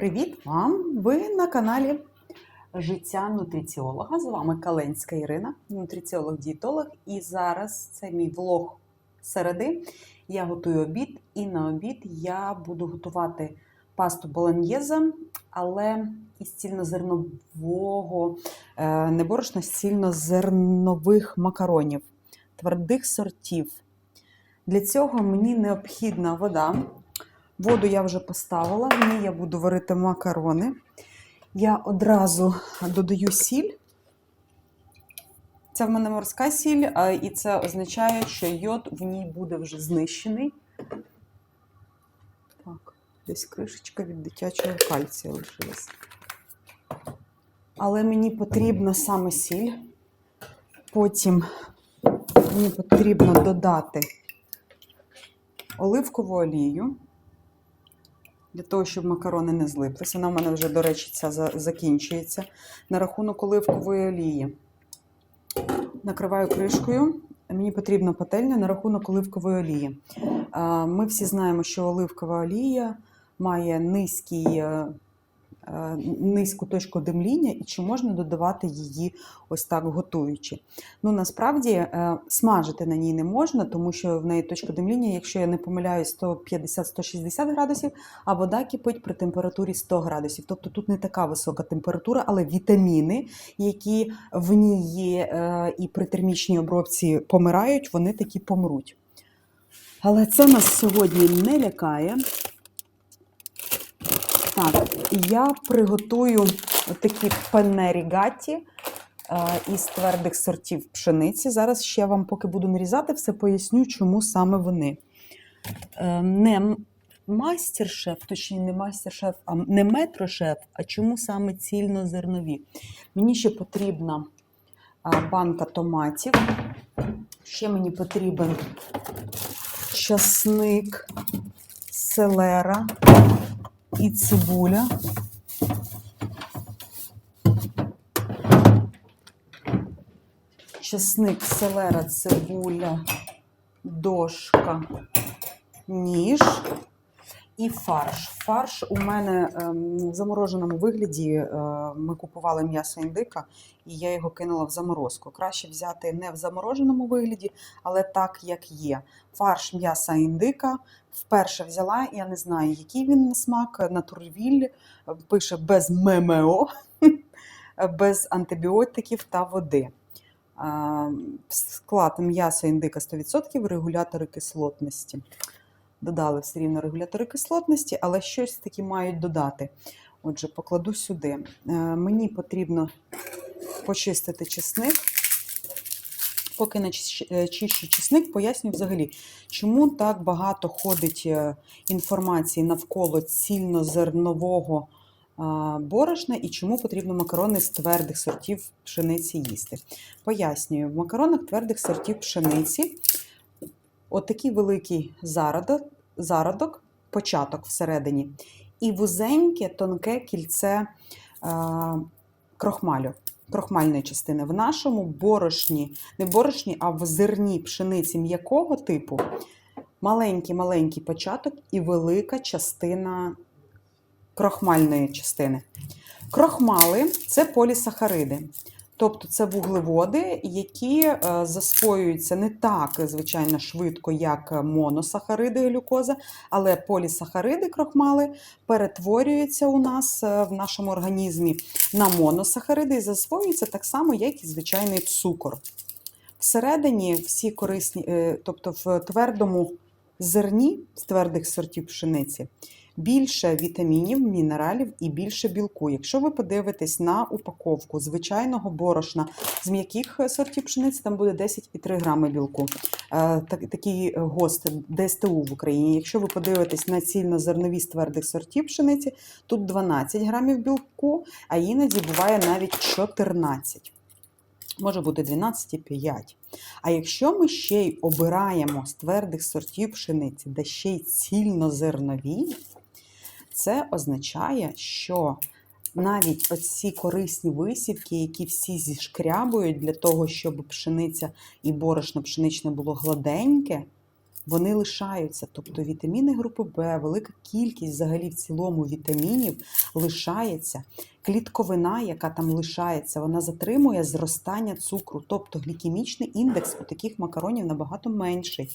Привіт вам! Ви на каналі Життя нутриціолога. З вами Каленська Ірина, нутриціолог-дієтолог. І зараз це мій влог середи. Я готую обід, і на обід я буду готувати пасту болоньєза, але із цільнозернового, е, не борошна, з цільнозернових макаронів, твердих сортів. Для цього мені необхідна вода. Воду я вже поставила, в ній я буду варити макарони. Я одразу додаю сіль. Це в мене морська сіль, і це означає, що йод в ній буде вже знищений. Так, десь кришечка від дитячого кальцію лишилась. Але мені потрібна саме сіль. Потім мені потрібно додати оливкову олію для того, щоб макарони не злиплися. Вона в мене вже, до речі, ця закінчується. На рахунок оливкової олії. Накриваю кришкою. Мені потрібна пательня на рахунок оливкової олії. Ми всі знаємо, що оливкова олія має низький, е, низьку точку димління і чи можна додавати її ось так готуючи. Ну, насправді е, смажити на ній не можна, тому що в неї точка димління, якщо я не помиляюсь, 150-160 градусів, а вода кипить при температурі 100 градусів. Тобто тут не така висока температура, але вітаміни, які в ній є е, і при термічній обробці помирають, вони такі помруть. Але це нас сьогодні не лякає. Так, я приготую такі пенне рігаті е, із твердих сортів пшениці. Зараз ще вам, поки буду нарізати, все поясню, чому саме вони. Е, Не мастер-шеф, точніше, не мастер-шеф, а не метрошеф, а чому саме цільнозернові. Мені ще потрібна банка томатів. Ще мені потрібен часник, селера і цибуля. Чесник, селера, цибуля, дошка, ніж і фарш. Фарш у мене ем, в замороженому вигляді. Е, ми купували м'ясо індика, і я його кинула в заморозку. Краще взяти не в замороженому вигляді, але так, як є. Фарш м'яса індика. Вперше взяла, я не знаю, який він на смак. Натурвіль пише без ММО, без антибіотиків та води. Склад м'ясо індика 100%, регулятори кислотності. Додали все рівно регулятори кислотності, але щось таки мають додати. Отже, покладу сюди. Е, Мені потрібно почистити чесник. Поки не е, чищу чесник, поясню взагалі, чому так багато ходить е, інформації навколо цільнозернового борошна і чому потрібно макарони з твердих сортів пшениці їсти. Пояснюю, в макаронах твердих сортів пшениці отакий великий зародок, зародок, початок всередині, і вузеньке тонке кільце а, крохмалю, крохмальної частини. В нашому борошні, не борошні, а в зерні пшениці м'якого типу маленький-маленький початок і велика частина крохмальної частини. Крохмали це полісахариди. Тобто це вуглеводи, які е, засвоюються не так, звичайно, швидко, як моносахариди глюкоза, але полісахариди, крохмали перетворюються у нас е, в нашому організмі на моносахариди і засвоюються так само, як і звичайний цукор. Всередині всі корисні, е, тобто в твердому зерні з твердих сортів пшениці більше вітамінів, мінералів і більше білку. Якщо ви подивитесь на упаковку звичайного борошна з м'яких сортів пшениці, там буде 10,3 грами білку. Е, так- Такий ГОСТ ДСТУ в Україні. Якщо ви подивитесь на цільнозернові з твердих сортів пшениці, тут 12 грамів білку, а іноді буває навіть 14. Може бути 12,5. А якщо ми ще й обираємо з твердих сортів пшениці, де ще й цільнозернові, це означає, що навіть оці корисні висівки, які всі зішкрябують для того, щоб пшениця і борошно пшеничне було гладеньке, вони лишаються. Тобто вітаміни групи Б, велика кількість взагалі в цілому вітамінів лишається. Клітковина, яка там лишається, вона затримує зростання цукру. Тобто глікемічний індекс у таких макаронів набагато менший,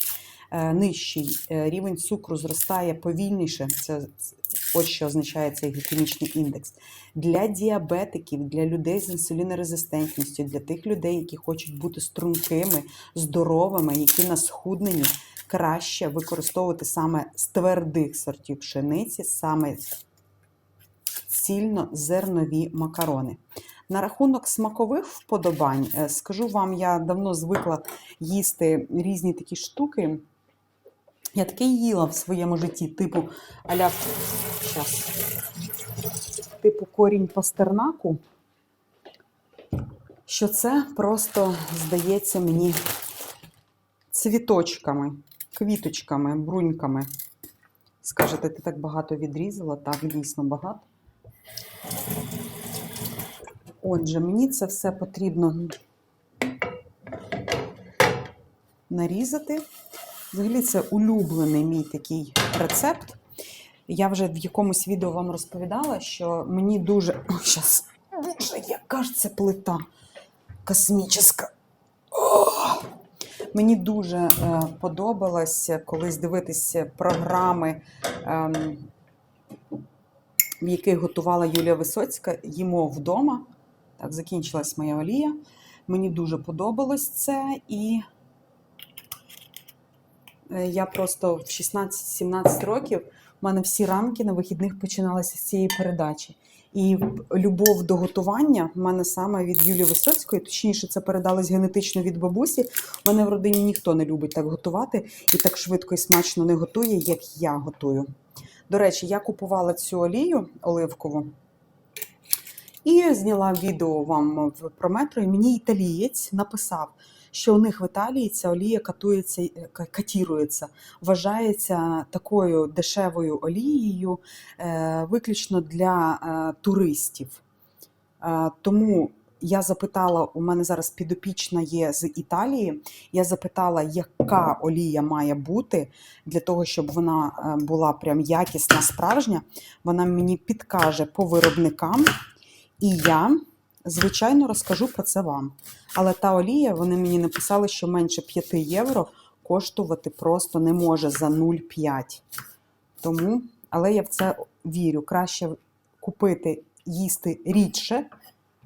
е, нижчий. Е, Рівень цукру зростає повільніше. Це ось що означає цей глікемічний індекс. Для діабетиків, для людей з інсулінорезистентністю, для тих людей, які хочуть бути стрункими, здоровими, які на схудненні, краще використовувати саме з твердих сортів пшениці, саме цільнозернові макарони. На рахунок смакових вподобань, е, скажу вам, я давно звикла їсти різні такі штуки. Я таке їла в своєму житті, типу аля щас, типу корінь пастернаку, що це просто здається мені цвіточками, квіточками, бруньками. Скажете, ти так багато відрізала? Так, дійсно багато. Отже, мені це все потрібно нарізати. Взагалі, це улюблений мій такий рецепт. Я вже в якомусь відео вам розповідала, що мені дуже. Ой, щас. Боже, яка ж це плита космічна. Мені дуже е, подобалось колись дивитися програми, ем, в яких готувала Юлія Висоцька, їмо вдома. Так, закінчилась моя олія. Мені дуже подобалось це, і е, я просто в 16-17 років у мене всі ранки на вихідних починалися з цієї передачі. І любов до готування в мене саме від Юлії Висоцької, точніше, це передалось генетично від бабусі. У мене в родині ніхто не любить так готувати і так швидко і смачно не готує, як я готую. До речі, я купувала цю олію оливкову і зняла відео вам про метро. І мені італієць написав, що у них в Італії ця олія катується, е, катірується, вважається такою дешевою олією е, виключно для е, туристів. Тому я запитала, у мене зараз підопічна є з Італії. Я запитала, яка олія має бути для того, щоб вона була прям якісна, справжня. Вона мені підкаже по виробникам, і я, звичайно, розкажу про це вам. Але та олія, вони мені написали, що менше 5 євро коштувати просто не може за 0,5. Тому, але я в це вірю. Краще купити, їсти рідше,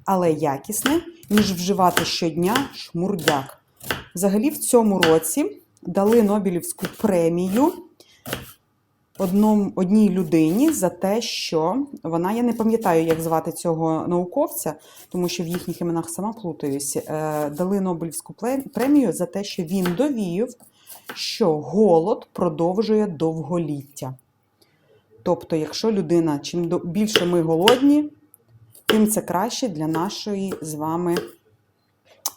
але якісне, ніж вживати щодня шмурдяк. Взагалі, в цьому році дали Нобелівську премію одному, одній людині за те, що вона, я не пам'ятаю, як звати цього науковця, тому що в їхніх іменах сама плутаюсь, е, дали Нобелівську премію за те, що він довів, що голод продовжує довголіття. Тобто, якщо людина, чим більше ми голодні, тим це краще для нашої з вами.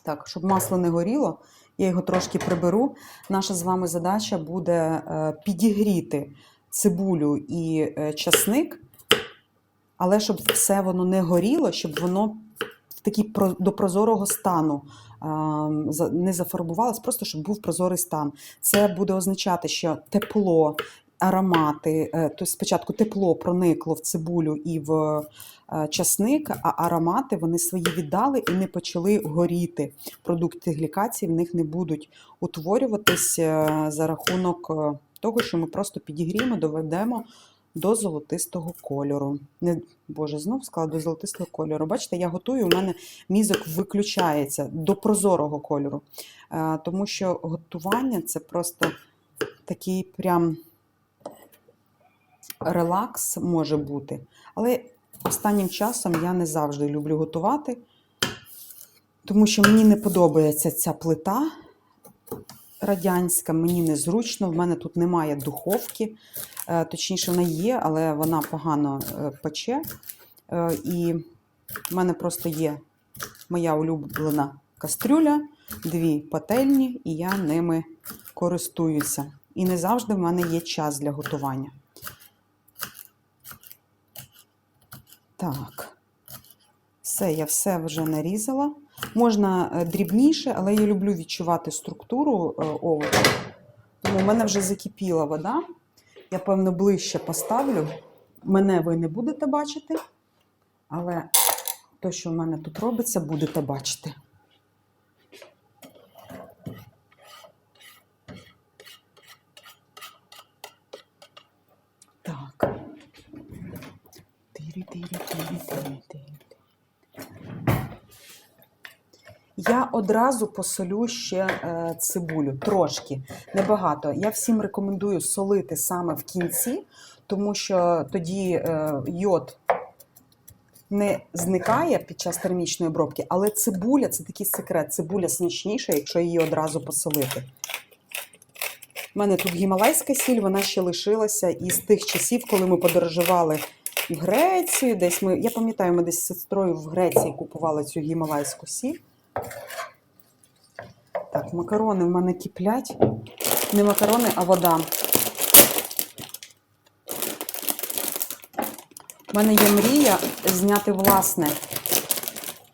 Так, щоб масло не горіло, я його трошки приберу. Наша з вами задача буде е, підігріти цибулю і е, часник, але щоб все воно не горіло, щоб воно в такий до прозорого стану не зафарбувалось, просто щоб був прозорий стан. Це буде означати, що тепло, аромати, е, тобто спочатку тепло проникло в цибулю і в е, часник, а аромати вони свої віддали і не почали горіти. Продукти глікації в них не будуть утворюватись за рахунок того, що ми просто підігріємо, доведемо до золотистого кольору. Не, Боже, знов сказала до золотистого кольору. Бачите, я готую, у мене мізок виключається до прозорого кольору. Е, Тому що готування це просто такий прям релакс може бути. Але останнім часом я не завжди люблю готувати, тому що мені не подобається ця плита радянська, мені незручно, в мене тут немає духовки. Е, Точніше, вона є, але вона погано е, пече. Е, І в мене просто є моя улюблена кастрюля, дві пательні, і я ними користуюся. І не завжди в мене є час для готування. Так, все, я все вже нарізала. Можна е, дрібніше, але я люблю відчувати структуру е, овочів. Ну, у мене вже закипіла вода. Я, певно, ближче поставлю. Мене ви не будете бачити, але те, що в мене тут робиться, будете бачити. Так. Тирі-тирі-тирі-тирі-тирі. Я одразу посолю ще е, цибулю, трошки, небагато. Я всім рекомендую солити саме в кінці, тому що тоді е, йод не зникає під час термічної обробки, але цибуля це такий секрет. Цибуля смачніша, якщо її одразу посолити. У мене тут гімалайська сіль, вона ще лишилася із тих часів, коли ми подорожували в Грецію. Десь ми, я пам'ятаю, ми десь з сестрою в Греції купували цю гімалайську сіль. Так, макарони в мене киплять. Не макарони, а вода. У мене є мрія зняти власне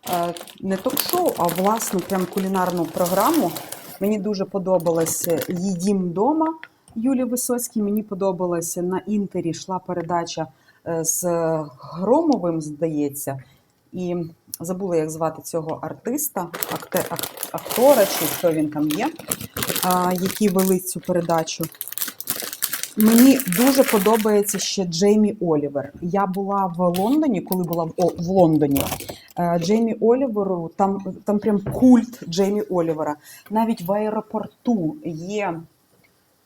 е, не ток-шоу, а власну прям кулінарну програму. Мені дуже подобалося Їдім вдома Юлії Висоцькій. Мені подобалося на інтері йшла передача е, з Громовим, здається. І забула, як звати цього артиста, актора, чи хто він там є, які вели цю передачу. Мені дуже подобається ще Джеймі Олівер. Я була в Лондоні, коли була в, О- в Лондоні. Е, Джеймі Оліверу, там, там прям культ Джеймі Олівера. Навіть в аеропорту є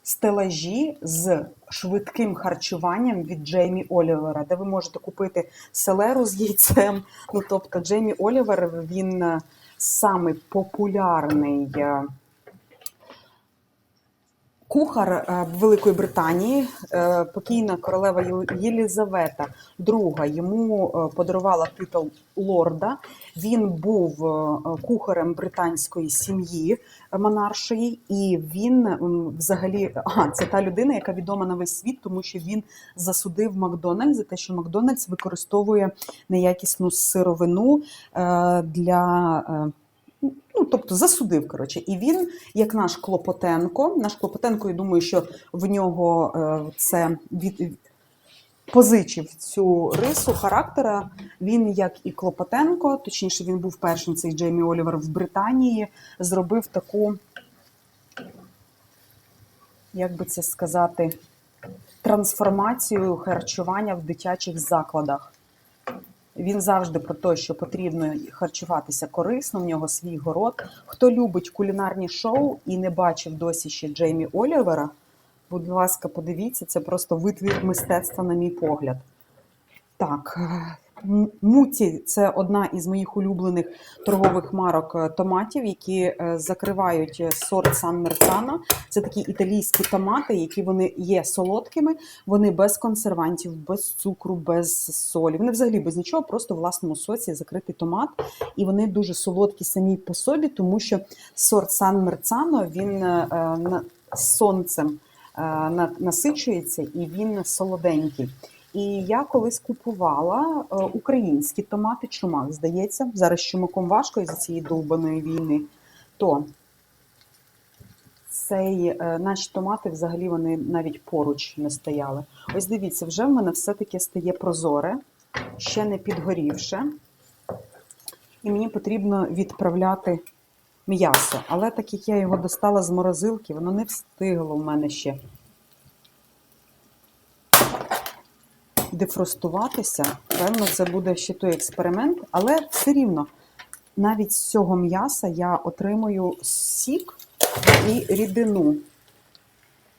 стелажі з швидким харчуванням від Джеймі Олівера, де ви можете купити селеру з яйцем. Ну, тобто, Джеймі Олівер він е, самий популярний. Кухар е, Великої Британії, е, покійна королева Єлізавета II йому е, подарувала титул лорда. Він був кухарем британської сім'ї монаршої, і він взагалі а, це та людина, яка відома на весь світ, тому що він засудив Макдональдс за те, що Макдональдс використовує неякісну сировину для. Ну, тобто засудив, коротше. І він, як наш Клопотенко, наш Клопотенко, я думаю, що в нього е, це від, позичив цю рису характера. Він, як і Клопотенко, точніше, він був першим цей Джеймі Олівер в Британії, зробив таку, як би це сказати, трансформацію харчування в дитячих закладах. Він завжди про те, що потрібно харчуватися корисно, в нього свій город. Хто любить кулінарні шоу і не бачив досі ще Джеймі Олівера, будь ласка, подивіться, це просто витвір мистецтва, на мій погляд. Так, Муці це одна із моїх улюблених торгових марок е, томатів, які е, закривають е, сорт Сан Мерцано. Це такі італійські томати, які вони є солодкими, вони без консервантів, без цукру, без солі. Вони взагалі без нічого, просто в власному соці закритий томат. І вони дуже солодкі самі по собі, тому що сорт Сан Мерцано він сонцем насичується і він солоденький. І я колись купувала е, українські томати чумак, здається. Зараз чумаком важко із-за цієї довбаної війни. То цей, е, наші томати взагалі вони навіть поруч не стояли. Ось дивіться, вже в мене все-таки стає прозоре, ще не підгорівше. І мені потрібно відправляти м'ясо. Але так як я його достала з морозилки, воно не встигло в мене ще дефростуватися. Певно, це буде ще той експеримент, але все рівно навіть з цього м'яса я отримую сік і рідину.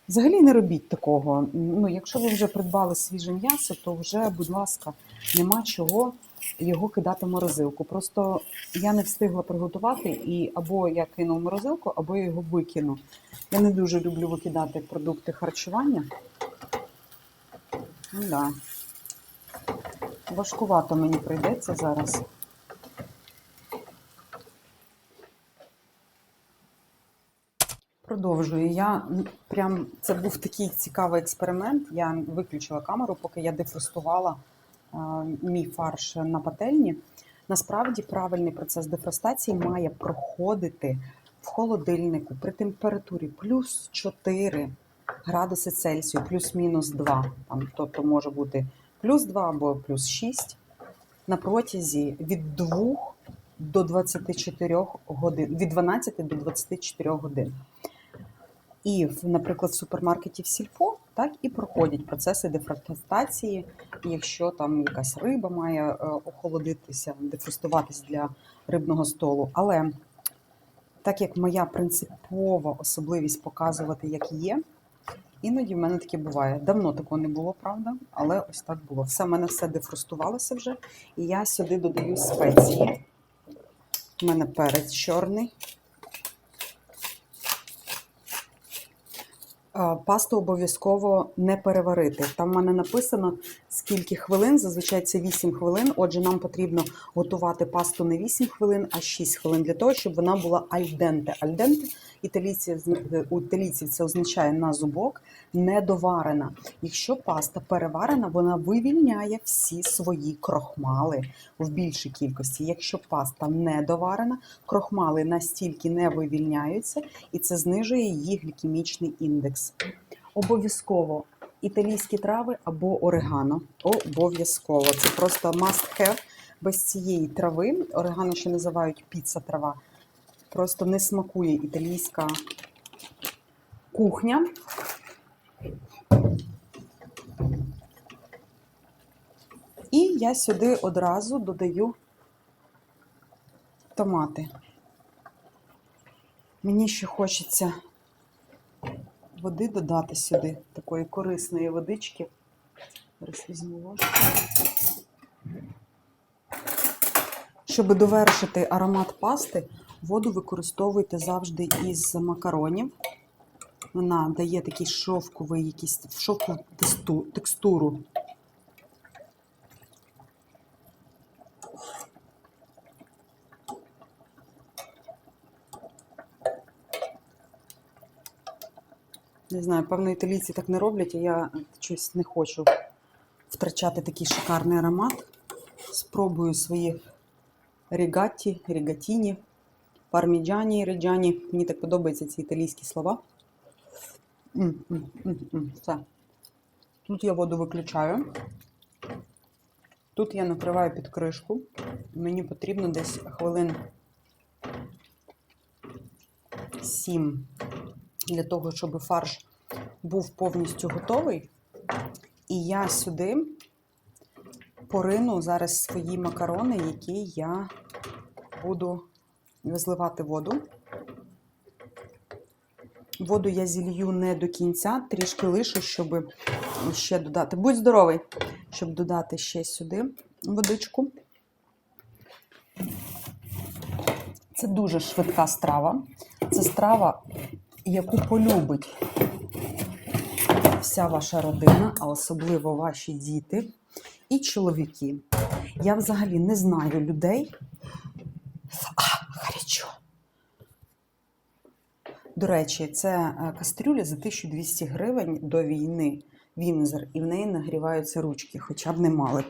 Взагалі не робіть такого. Ну, якщо ви вже придбали свіже м'ясо, то вже, будь ласка, нема чого його кидати в морозилку. Просто я не встигла приготувати, і або я кину в морозилку, або я його викину. Я не дуже люблю викидати продукти харчування. Ну, да. Важкувато мені прийдеться зараз. Продовжую. Я прям це був такий цікавий експеримент. Я виключила камеру, поки я дефростувала а, мій фарш на пательні. Насправді правильний процес дефростації має проходити в холодильнику при температурі плюс 4 градуси Цельсію, плюс-мінус 2. Там, тобто може бути плюс 2 або плюс 6 на протязі від 2 до 24 годин, від 12 до 24 годин. І, наприклад, в супермаркеті в Сільпо так і проходять процеси дефростації. І якщо там якась риба має е, охолодитися, дефростуватись для рибного столу. Але так як моя принципова особливість показувати, як є, іноді в мене таке буває. Давно такого не було, правда, але ось так було. Все в мене все дефрустувалося вже, і я сюди додаю спеції. У мене перець чорний. Пасту обов'язково не переварити. Там в мене написано, скільки хвилин, зазвичай це 8 хвилин. Отже, нам потрібно готувати пасту не 8 хвилин, а 6 хвилин для того, щоб вона була альденте. Альденте італійців, у італійців це означає на зубок, недоварена. Якщо паста переварена, вона вивільняє всі свої крохмали в більшій кількості. Якщо паста недоварена, крохмали настільки не вивільняються, і це знижує її глікемічний індекс. Обов'язково італійські трави або орегано. Обов'язково. Це просто must have. Без цієї трави, орегано ще називають піца трава, просто не смакує італійська кухня. І я сюди одразу додаю томати. Мені ще хочеться води додати сюди, такої корисної водички. Зараз візьму ложку. Щоб довершити аромат пасти, воду використовуйте завжди із макаронів. Вона дає такий шовковий, якийсь шовкову текстуру. Не знаю, певно, італійці так не роблять, а я щось не хочу втрачати такий шикарний аромат. Спробую свої рігатті, рігатіні, парміджані, реджані. Мені так подобаються ці італійські слова. Все. Тут я воду виключаю. Тут я накриваю під кришку. Мені потрібно десь хвилин 7 для того, щоб фарш був повністю готовий. І я сюди порину зараз свої макарони, які я буду зливати воду. Воду я зілью не до кінця, трішки лише, щоб ще додати. Будь здоровий, щоб додати ще сюди водичку. Це дуже швидка страва. Це страва, яку полюбить вся ваша родина, а особливо ваші діти і чоловіки. Я взагалі не знаю людей. А, гарячо. До речі, це е, кастрюля за 1200 гривень до війни. Вінзер, і в неї нагріваються ручки, хоча б не мали б.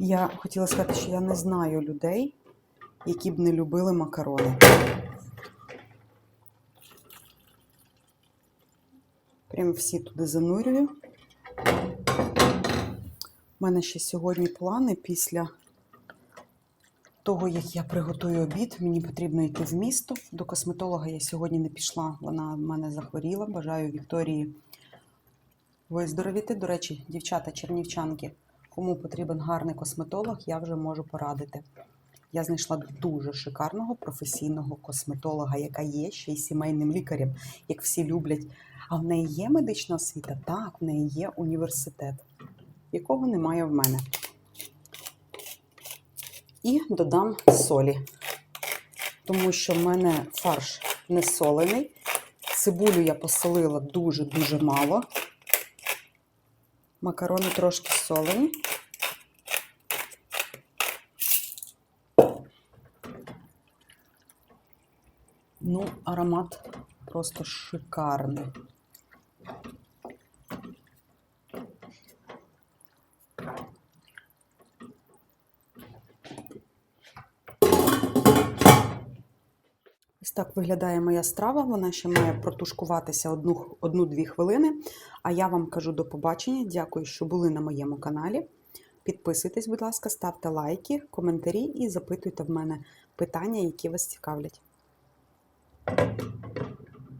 Я хотіла сказати, що я не знаю людей, які б не любили макарони. Прям всі туди занурюю. У мене ще сьогодні плани після того, як я приготую обід, мені потрібно йти в місто. До косметолога я сьогодні не пішла, вона в мене захворіла. Бажаю Вікторії виздоровіти. До речі, дівчата, чернівчанки, кому потрібен гарний косметолог, я вже можу порадити. Я знайшла дуже шикарного професійного косметолога, яка є ще й сімейним лікарем, як всі люблять. А в неї є медична освіта? Так, в неї є університет, якого немає в мене. І додам солі, тому що в мене фарш не солений. Цибулю я посолила дуже-дуже мало. Макарони трошки солені. Ну, аромат просто шикарний. Так виглядає моя страва. Вона ще має протушкуватися одну- одну-дві хвилини. А я вам кажу до побачення. Дякую, що були на моєму каналі. Підписуйтесь, будь ласка, ставте лайки, коментарі і запитуйте в мене питання, які вас цікавлять.